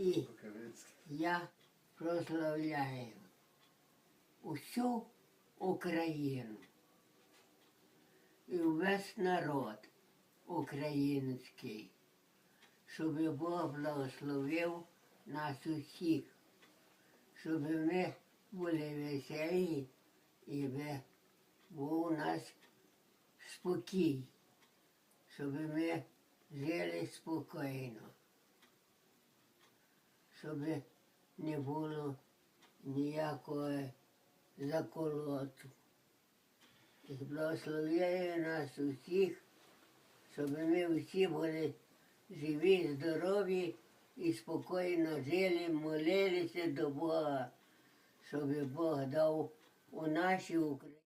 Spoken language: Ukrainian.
І я прославляю усю Україну. І весь народ український, щоб Бог благословив нас усіх, щоб ми були веселі і би був у нас спокій, щоб ми жили спокійно, щоб не було ніякого заколоту. Благословляю нас усіх, щоб ми всі були живі, здорові і спокійно жили, молилися до Бога, щоб Бог дав у нашій Україні.